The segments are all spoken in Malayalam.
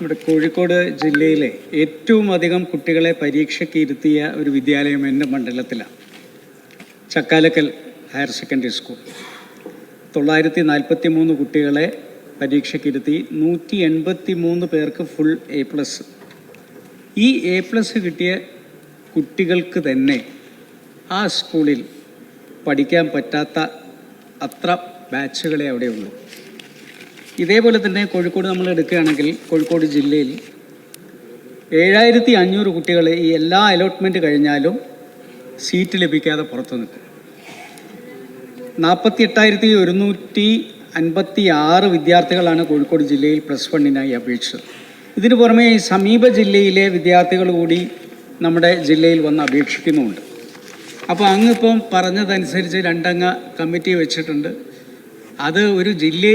നമ്മുടെ കോഴിക്കോട് ജില്ലയിലെ ഏറ്റവും അധികം കുട്ടികളെ പരീക്ഷയ്ക്ക് ഇരുത്തിയ ഒരു വിദ്യാലയം എന്റെ മണ്ഡലത്തിലാണ്. Chakkalakkal higher secondary school. തൊള്ളായിരത്തി നാൽപ്പത്തി മൂന്ന് കുട്ടികളെ പരീക്ഷയ്ക്ക് ഇരുത്തി നൂറ്റി എൺപത്തി മൂന്ന് പേർക്ക് ഫുൾ എ പ്ലസ് ഈ എ പ്ലസ് കിട്ടിയ കുട്ടികൾക്ക് തന്നെ ആ സ്കൂളിൽ പഠിക്കാൻ പറ്റാത്ത അത്ര ബാച്ചുകളെ അവിടെയുള്ളൂ. ഇതേപോലെ തന്നെ കോഴിക്കോട് നമ്മൾ എടുക്കുകയാണെങ്കിൽ കോഴിക്കോട് ജില്ലയിൽ ഏഴായിരത്തി അഞ്ഞൂറ് കുട്ടികൾ ഈ എല്ലാ അലോട്ട്മെന്റ് കഴിഞ്ഞാലും സീറ്റ് ലഭിക്കാതെ പുറത്തു നിൽക്കും. നാൽപ്പത്തി എട്ടായിരത്തി ഒരുന്നൂറ്റി അൻപത്തി ആറ് വിദ്യാർത്ഥികളാണ് കോഴിക്കോട് ജില്ലയിൽ പ്ലസ് വണ്ണിനായി അപേക്ഷിച്ചത്. ഇതിനു പുറമെ സമീപ ജില്ലയിലെ വിദ്യാർത്ഥികൾ കൂടി നമ്മുടെ ജില്ലയിൽ വന്ന് അപേക്ഷിക്കുന്നുമുണ്ട്. അപ്പോൾ അങ്ങിപ്പം പറഞ്ഞതനുസരിച്ച് രണ്ടംഗ കമ്മിറ്റി വെച്ചിട്ടുണ്ട്. അത് ഒരു ജില്ല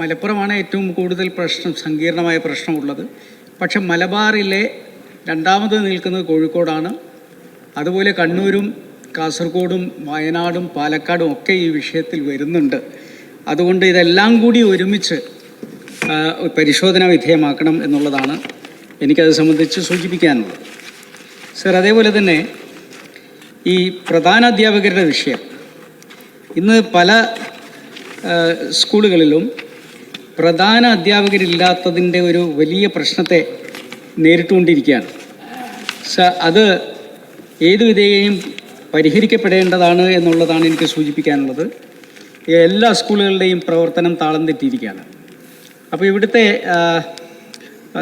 മലപ്പുറമാണ് ഏറ്റവും കൂടുതൽ പ്രശ്നം സങ്കീർണമായ പ്രശ്നമുള്ളത്. പക്ഷെ മലബാറിലെ രണ്ടാമത് നിൽക്കുന്നത് കോഴിക്കോടാണ്. അതുപോലെ കണ്ണൂരും കാസർഗോഡും വയനാടും പാലക്കാടും ഒക്കെ ഈ വിഷയത്തിൽ വരുന്നുണ്ട്. അതുകൊണ്ട് ഇതെല്ലാം കൂടി ഒരുമിച്ച് പരിശോധന വിധേയമാക്കണം എന്നുള്ളതാണ് എനിക്കത് സംബന്ധിച്ച് സൂചിപ്പിക്കാനുള്ളത്. സർ അതേപോലെ തന്നെ ഈ പ്രധാന അധ്യാപകരുടെ വിഷയം. ഇന്ന് പല സ്കൂളുകളിലും പ്രധാന അധ്യാപകരില്ലാത്തതിന്റെ ഒരു വലിയ പ്രശ്നത്തെ നേരിട്ടുകൊണ്ടിരിക്കുകയാണ്. സ അത് ഏതു വിധേയയും പരിഹരിക്കപ്പെടേണ്ടതാണ് എന്നുള്ളതാണ് എനിക്ക് സൂചിപ്പിക്കാനുള്ളത്. എല്ലാ സ്കൂളുകളുടെയും പ്രവർത്തനം താളം തെറ്റിയിരിക്കുകയാണ്. അപ്പോൾ ഇവിടുത്തെ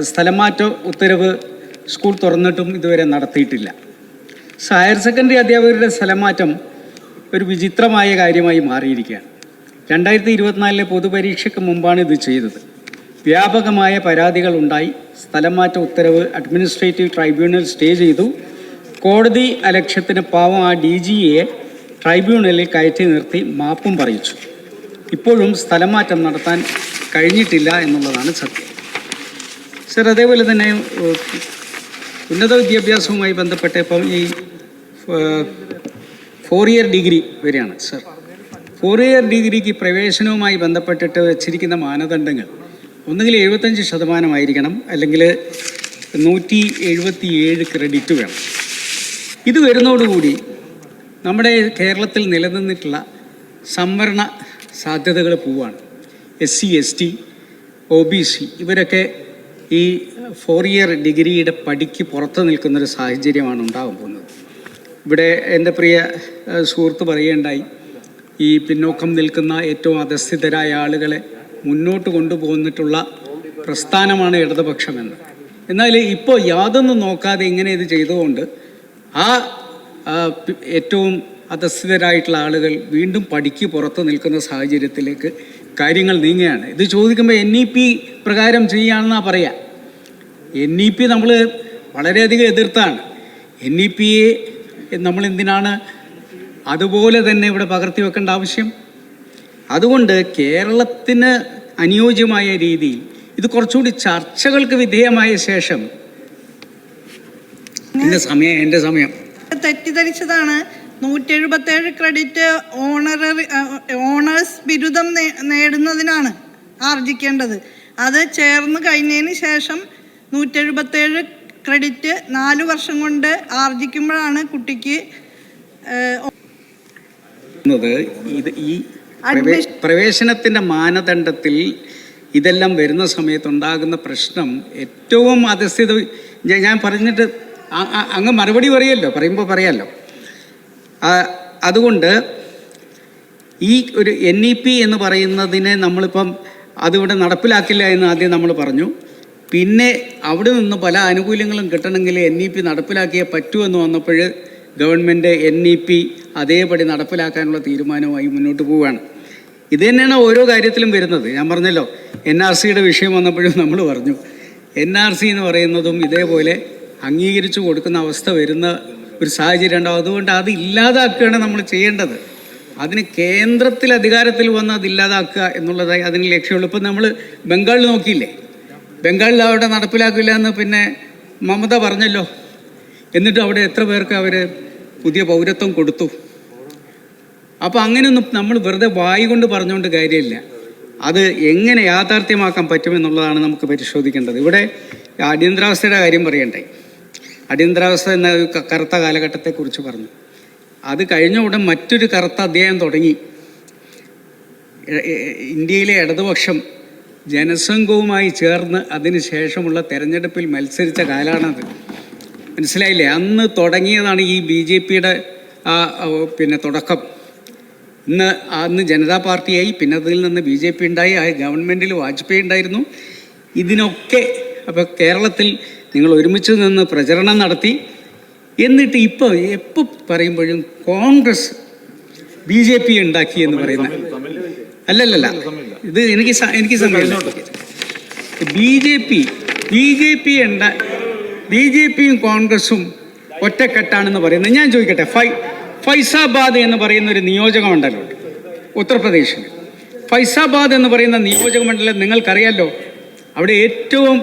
സ്ഥലംമാറ്റ ഉത്തരവ് സ്കൂൾ തുറന്നിട്ടും ഇതുവരെ നടത്തിയിട്ടില്ല. ഹയർ സെക്കൻഡറി അധ്യാപകരുടെ സ്ഥലമാറ്റം ഒരു വിചിത്രമായ കാര്യമായി മാറിയിരിക്കുകയാണ്. രണ്ടായിരത്തി ഇരുപത്തിനാലിലെ പൊതുപരീക്ഷയ്ക്ക് മുമ്പാണ് ഇത് ചെയ്തത്. വ്യാപകമായ പരാതികൾ ഉണ്ടായി. സ്ഥലമാറ്റ ഉത്തരവ് അഡ്മിനിസ്ട്രേറ്റീവ് ട്രൈബ്യൂണൽ സ്റ്റേ ചെയ്തു. കോടതി അലക്ഷ്യത്തിന് പാവം ആ ഡി ജിയെ ട്രൈബ്യൂണലിൽ കയറ്റി നിർത്തി മാപ്പും പറയിച്ചു. ഇപ്പോഴും സ്ഥലമാറ്റം നടത്താൻ കഴിഞ്ഞിട്ടില്ല എന്നുള്ളതാണ് സത്യം. സർ അതേപോലെ തന്നെ ഉന്നത വിദ്യാഭ്യാസവുമായി ബന്ധപ്പെട്ട് ഇപ്പം ഈ ഫോർ ഇയർ ഡിഗ്രി വരെയാണ് സർ. ഫോർ ഇയർ ഡിഗ്രിക്ക് പ്രവേശനവുമായി ബന്ധപ്പെട്ടിട്ട് വെച്ചിരിക്കുന്ന മാനദണ്ഡങ്ങൾ ഒന്നുകിൽ എഴുപത്തഞ്ച് ശതമാനമായിരിക്കണം അല്ലെങ്കിൽ നൂറ്റി എഴുപത്തി ഏഴ് ക്രെഡിറ്റ് വേണം. ഇത് വരുന്നതോടുകൂടി നമ്മുടെ കേരളത്തിൽ നിലനിന്നിട്ടുള്ള സംവരണ സാധ്യതകൾ പോവാണ് S C S T O B C ഇവരൊക്കെ ഈ ഫോർ ഇയർ ഡിഗ്രിയുടെ പടിക്ക് പുറത്ത് നിൽക്കുന്നൊരു സാഹചര്യമാണ് ഉണ്ടാകാൻ പോകുന്നത്. ഇവിടെ എന്റെ പ്രിയ സുഹൃത്ത് പറയുകയുണ്ടായി. ഈ പിന്നോക്കം നിൽക്കുന്ന ഏറ്റവും അധസ്ഥിതരായ ആളുകളെ മുന്നോട്ട് കൊണ്ടുപോന്നിട്ടുള്ള പ്രസ്ഥാനമാണ് ഇടതുപക്ഷമെന്ന്. എന്നാൽ ഇപ്പോൾ യാതൊന്നും നോക്കാതെ ഇങ്ങനെ ഇത് ചെയ്തുകൊണ്ട് ആ ഏറ്റവും അധസ്ഥിതരായിട്ടുള്ള ആളുകൾ വീണ്ടും പടിക്ക് പുറത്ത് നിൽക്കുന്ന സാഹചര്യത്തിലേക്ക് കാര്യങ്ങൾ നീങ്ങുകയാണ്. ഇത് ചോദിക്കുമ്പോൾ എൻ ഇ പി പ്രകാരം ചെയ്യുകയാണെന്നാണ് പറയാം. എൻ ഇ പി നമ്മൾ വളരെയധികം എതിർത്താണ്. എൻ ഇ പിയെ നമ്മൾ എന്തിനാണ് അതുപോലെ തന്നെ ഇവിടെ പകർത്തി വെക്കേണ്ട ആവശ്യം. അതുകൊണ്ട് കേരളത്തിന് അനുയോജ്യമായ രീതിയിൽ ഇത് കുറച്ചുകൂടി ചർച്ചകൾക്ക് വിധേയമായ ശേഷം. എന്റെ സമയം എന്റെ സമയം. തെറ്റിദ്ധരിച്ചതാണ്. നൂറ്റി എഴുപത്തേഴ് ക്രെഡിറ്റ് ഓണററി ഓണേഴ്സ് ബിരുദം നേടുന്നതിനാണ് ആർജിക്കേണ്ടത്. അത് ചേർന്ന് കഴിഞ്ഞതിന് ശേഷം നൂറ്റി എഴുപത്തേഴ് ക്രെഡിറ്റ് നാല് വർഷം കൊണ്ട് ആർജിക്കുമ്പോഴാണ് കുട്ടിക്ക് ഇത് ഈ പ്രവേശനത്തിന്റെ പ്രവേശനത്തിന്റെ മാനദണ്ഡത്തിൽ ഇതെല്ലാം വരുന്ന സമയത്ത് ഉണ്ടാകുന്ന പ്രശ്നം ഏറ്റവും അധസ്ഥിത ഞാൻ- പറഞ്ഞിട്ട് അങ്ങ് മറുപടി പറയല്ലോ. പറയുമ്പോൾ പറയാമല്ലോ അതുകൊണ്ട് ഈ ഒരു എൻ ഇ പി എന്ന് പറയുന്നതിനെ നമ്മളിപ്പം അതിവിടെ നടപ്പിലാക്കില്ല എന്ന് ആദ്യം നമ്മൾ പറഞ്ഞു. പിന്നെ അവിടെ നിന്ന് പല ആനുകൂല്യങ്ങളും കിട്ടണമെങ്കിൽ എൻ ഇ പി നടപ്പിലാക്കിയേ പറ്റൂ എന്ന് വന്നപ്പോൾ ഗവൺമെന്റ് എൻ ഇ പി അതേപടി നടപ്പിലാക്കാനുള്ള തീരുമാനവുമായി മുന്നോട്ട് പോവുകയാണ്. ഇത് തന്നെയാണ് ഓരോ കാര്യത്തിലും വരുന്നത്. ഞാൻ പറഞ്ഞല്ലോ എൻ ആർ സിയുടെ വിഷയം വന്നപ്പോഴും നമ്മൾ പറഞ്ഞു എൻ ആർ സി എന്ന് പറയുന്നതും ഇതേപോലെ അംഗീകരിച്ചു കൊടുക്കുന്ന അവസ്ഥ വരുന്ന ഒരു സാഹചര്യം ഉണ്ടാവും. അതുകൊണ്ട് അത് ഇല്ലാതാക്കുകയാണ് നമ്മൾ ചെയ്യേണ്ടത്. അതിന് കേന്ദ്രത്തിൽ അധികാരത്തിൽ വന്ന് അത് ഇല്ലാതാക്കുക എന്നുള്ളതായി അതിന് ലക്ഷ്യമുള്ളൂ. ഇപ്പം നമ്മൾ ബംഗാളിൽ നോക്കിയില്ലേ? ബംഗാളിൽ അവിടെ നടപ്പിലാക്കില്ല എന്ന് പിന്നെ മമത പറഞ്ഞല്ലോ എന്നിട്ട് അവിടെ എത്ര പേർക്ക് അവർ പുതിയ പൗരത്വം കൊടുത്തു? അപ്പോൾ അങ്ങനെയൊന്നും നമ്മൾ വെറുതെ വായി കൊണ്ട് പറഞ്ഞുകൊണ്ട് കാര്യമില്ല. അത് എങ്ങനെ യാഥാർത്ഥ്യമാക്കാൻ പറ്റുമെന്നുള്ളതാണ് നമുക്ക് പരിശോധിക്കേണ്ടത്. ഇവിടെ അടിയന്തരാവസ്ഥയുടെ കാര്യം പറയണ്ടേ. അടിയന്തരാവസ്ഥ എന്ന കറുത്ത കാലഘട്ടത്തെക്കുറിച്ച് പറഞ്ഞു. അത് കഴിഞ്ഞ ഉടൻ മറ്റൊരു കറുത്ത അധ്യായം തുടങ്ങി. ഇന്ത്യയിലെ ഇടതുപക്ഷം ജനസംഘവുമായി ചേർന്ന് അതിന് ശേഷമുള്ള തെരഞ്ഞെടുപ്പിൽ മത്സരിച്ച കാലമാണത് മനസ്സിലായില്ലേ? അന്ന് തുടങ്ങിയതാണ് ഈ ബി ജെ പിയുടെ ആ പിന്നെ തുടക്കം. ഇന്ന് അന്ന് ജനതാ പാർട്ടിയായി പിന്നെ അതിൽ നിന്ന് ബി ജെ പി ഉണ്ടായി ആ ഗവൺമെന്റിൽ വാജ്പേയി ഉണ്ടായിരുന്നു. ഇതിനൊക്കെ അപ്പോൾ കേരളത്തിൽ നിങ്ങൾ ഒരുമിച്ച് നിന്ന് പ്രചരണം നടത്തി. എന്നിട്ട് ഇപ്പോൾ എപ്പോൾ പറയുമ്പോഴും കോൺഗ്രസ് ബി ജെ പി ഉണ്ടാക്കി എന്ന് പറയുന്ന അല്ലല്ലല്ല. ഇത് എനിക്ക് എനിക്ക് സമയമില്ല. B J P B J P ഉണ്ട ബി ജെ പിയും കോൺഗ്രസും ഒറ്റക്കെട്ടാണെന്ന് പറയുന്നത്. ഞാൻ ചോദിക്കട്ടെ ഫൈ ഫൈസാബാദ് എന്ന് പറയുന്ന ഒരു നിയോജക മണ്ഡലം ഉത്തർപ്രദേശിൽ ഫൈസാബാദ് എന്ന് പറയുന്ന നിയോജക മണ്ഡലം നിങ്ങൾക്കറിയാലോ അവിടെ ഏറ്റവും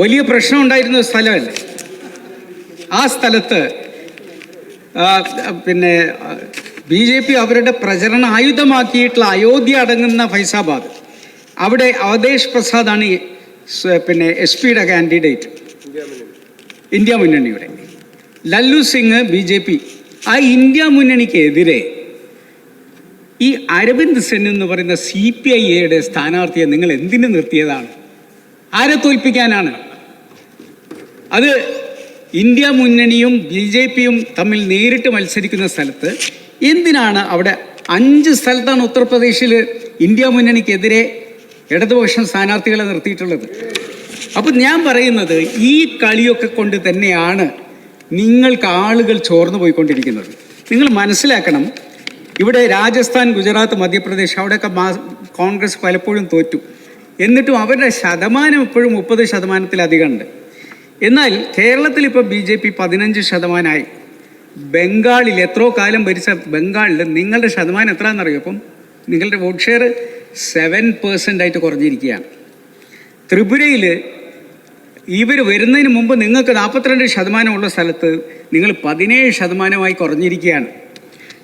വലിയ പ്രശ്നം ഉണ്ടായിരുന്ന സ്ഥലമല്ലേ? ആ സ്ഥലത്ത് പിന്നെ ബി ജെ പി അവരുടെ പ്രചരണ ആയുധമാക്കിയിട്ടുള്ള അയോധ്യ അടങ്ങുന്ന ഫൈസാബാദ്. അവിടെ അവതേഷ് പ്രസാദാണ് പിന്നെ എസ് പിയുടെ കാൻഡിഡേറ്റ്. ഇന്ത്യ മുന്നണിയുടെ. Lallu Singh B J P. ആ ഇന്ത്യ മുന്നണിക്കെതിരെ ഈ അരവിന്ദ് സെൻ എന്ന് പറയുന്ന സി പി ഐ എയുടെ സ്ഥാനാർത്ഥിയെ നിങ്ങൾ എന്തിനു നിർത്തിയതാണ്? ആരെ തോൽപ്പിക്കാനാണ്? അത് ഇന്ത്യ മുന്നണിയും ബി ജെ പിയും തമ്മിൽ നേരിട്ട് മത്സരിക്കുന്ന സ്ഥലത്ത് എന്തിനാണ് അവിടെ അഞ്ച് സ്ഥലത്താണ് ഉത്തർപ്രദേശിൽ ഇന്ത്യ മുന്നണിക്കെതിരെ ഇടതുപക്ഷം സ്ഥാനാർത്ഥികളെ നിർത്തിയിട്ടുള്ളത്? അപ്പം ഞാൻ പറയുന്നത് ഈ കളിയൊക്കെ കൊണ്ട് തന്നെയാണ് നിങ്ങൾക്ക് ആളുകൾ ചോർന്നു പോയിക്കൊണ്ടിരിക്കുന്നത്. നിങ്ങൾ മനസ്സിലാക്കണം ഇവിടെ രാജസ്ഥാൻ ഗുജറാത്ത് മധ്യപ്രദേശ് അവിടെയൊക്കെ കോൺഗ്രസ് പലപ്പോഴും തോറ്റു. എന്നിട്ടും അവരുടെ ശതമാനം ഇപ്പോഴും മുപ്പത് ശതമാനത്തിലധികം ഉണ്ട് എന്നാൽ കേരളത്തിൽ ഇപ്പോൾ ബി ജെ പി പതിനഞ്ച് ശതമാനമായി. ബംഗാളിൽ എത്രയോ കാലം ഭരിച്ച ബംഗാളിൽ നിങ്ങളുടെ ശതമാനം എത്രയാണെന്നറിയോ അപ്പം നിങ്ങളുടെ വോട്ട് ഷെയർ സെവൻ പേഴ്സന്റ് ആയിട്ട് കുറഞ്ഞിരിക്കുകയാണ്. ത്രിപുരയിൽ ഇവർ വരുന്നതിന് മുമ്പ് നിങ്ങൾക്ക് നാൽപ്പത്തിരണ്ട് ശതമാനമുള്ള സ്ഥലത്ത് നിങ്ങൾ പതിനേഴ് ശതമാനമായി കുറഞ്ഞിരിക്കുകയാണ്.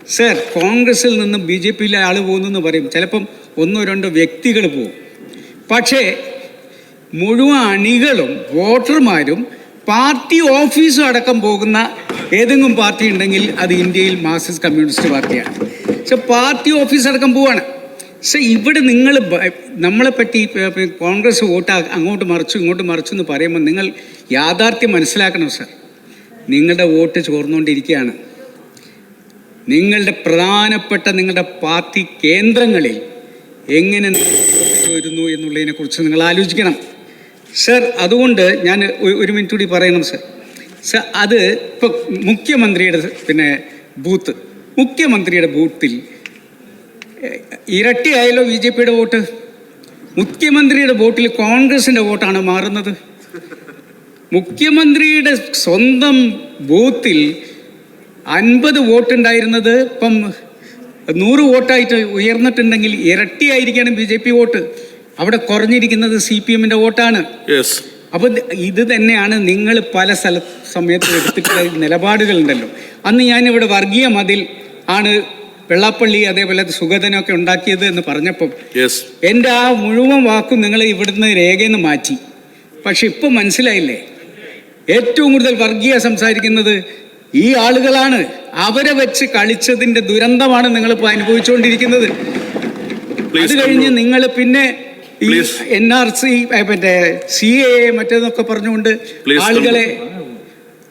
സർ കോൺഗ്രസിൽ നിന്ന് ബി ജെ പിയിലെ ആൾ പോകുന്നു എന്ന് പറയും. ചിലപ്പം ഒന്നോ രണ്ടോ വ്യക്തികൾ പോകും. പക്ഷേ മുഴുവൻ അണികളും വോട്ടർമാരും പാർട്ടി ഓഫീസും അടക്കം പോകുന്ന ഏതെങ്കിലും പാർട്ടി ഉണ്ടെങ്കിൽ അത് ഇന്ത്യയിൽ മാർക്സിസ്റ്റ് കമ്മ്യൂണിസ്റ്റ് പാർട്ടിയാണ്. പക്ഷെ പാർട്ടി ഓഫീസ് അടക്കം പോവാണ്. പക്ഷെ ഇവിടെ നിങ്ങൾ നമ്മളെ പറ്റി ഇപ്പ- ഇപ്പ കോൺഗ്രസ് വോട്ട് അങ്ങോട്ട് മറിച്ചു ഇങ്ങോട്ട് മറിച്ചു എന്ന് പറയുമ്പോൾ നിങ്ങൾ യാഥാർത്ഥ്യം മനസ്സിലാക്കണം സർ. നിങ്ങളുടെ വോട്ട് ചോർന്നുകൊണ്ടിരിക്കുകയാണ്. നിങ്ങളുടെ പ്രധാനപ്പെട്ട നിങ്ങളുടെ പാർട്ടി കേന്ദ്രങ്ങളിൽ എങ്ങനെ വരുന്നു എന്നുള്ളതിനെക്കുറിച്ച് നിങ്ങൾ ആലോചിക്കണം. സർ അതുകൊണ്ട് ഞാൻ ഒരു മിനിറ്റ് കൂടി പറയണം സർ. സർ അത് ഇപ്പോൾ മുഖ്യമന്ത്രിയുടെ പിന്നെ ബൂത്ത്. മുഖ്യമന്ത്രിയുടെ ബൂത്തിൽ ഇരട്ടിയായല്ലോ ബി ജെ പിയുടെ വോട്ട്? മുഖ്യമന്ത്രിയുടെ വോട്ടിൽ കോൺഗ്രസിന്റെ വോട്ടാണ് മാറുന്നത്. മുഖ്യമന്ത്രിയുടെ സ്വന്തം ബൂത്തിൽ അൻപത് വോട്ടുണ്ടായിരുന്നത് ഇപ്പം നൂറ് വോട്ടായിട്ട് ഉയർന്നിട്ടുണ്ടെങ്കിൽ ഇരട്ടിയായിരിക്കണം ബി ജെ പി വോട്ട്. അവിടെ കുറഞ്ഞിരിക്കുന്നത് സി പി എമ്മിന്റെ വോട്ടാണ്. അപ്പോൾ ഇത് തന്നെയാണ് നിങ്ങൾ പല സ്ഥല സമയത്ത് എടുത്തിട്ടുള്ള നിലപാടുകളുണ്ടല്ലോ. അന്ന് ഞാനിവിടെ വർഗീയ മതിൽ ആണ് വെള്ളാപ്പള്ളി അതേപോലെ സുഗതനൊക്കെ ഉണ്ടാക്കിയത് എന്ന് പറഞ്ഞപ്പോൾ എന്റെ ആ മുഴുവൻ വാക്കും നിങ്ങൾ ഇവിടുന്ന് രേഖയിൽ നിന്ന് മാറ്റി. പക്ഷെ ഇപ്പം മനസ്സിലായില്ലേ? ഏറ്റവും കൂടുതൽ വർഗീയ സംസാരിക്കുന്നത് ഈ ആളുകളാണ്. അവരെ വെച്ച് കളിച്ചതിന്റെ ദുരന്തമാണ് നിങ്ങളിപ്പോൾ അനുഭവിച്ചുകൊണ്ടിരിക്കുന്നത്. അത് കഴിഞ്ഞ് നിങ്ങൾ പിന്നെ ഈ. എൻ ആർ സി മറ്റേ സി എ മറ്റേതൊക്കെ പറഞ്ഞുകൊണ്ട് ആളുകളെ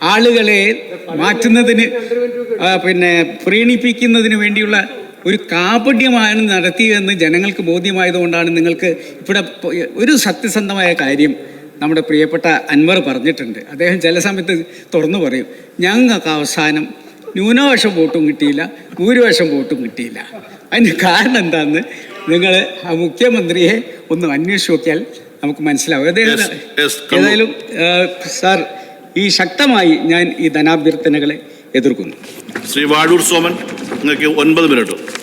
ആളുകളെ മാറ്റുന്നതിന് പിന്നെ പ്രീണിപ്പിക്കുന്നതിന് വേണ്ടിയുള്ള ഒരു കാപട്യമാണ് നടത്തിയതെന്ന് ജനങ്ങൾക്ക് ബോധ്യമായതുകൊണ്ടാണ് നിങ്ങൾക്ക് ഇവിടെ ഒരു സത്യസന്ധമായ കാര്യം നമ്മുടെ പ്രിയപ്പെട്ട അൻവർ പറഞ്ഞിട്ടുണ്ട്. അദ്ദേഹം ചില സമയത്ത് തുറന്നു പറയും ഞങ്ങൾക്ക് അവസാനം ന്യൂനപക്ഷം വോട്ടും കിട്ടിയില്ല ഭൂരിപക്ഷം വോട്ടും കിട്ടിയില്ല. അതിന് കാരണം എന്താണെന്ന് നിങ്ങൾ ആ മുഖ്യമന്ത്രിയെ ഒന്ന് അന്വേഷിച്ച് നോക്കിയാൽ നമുക്ക് മനസ്സിലാവും. ഏതായാലും. ഏതായാലും സാർ ഈ ശക്തമായി ഞാൻ ഈ ധനാഭ്യർത്ഥനകളെ എതിർക്കുന്നു. ശ്രീ വാഴൂർ സോമൻ നിങ്ങൾക്ക് ഒൻപത് മിനിറ്റ്.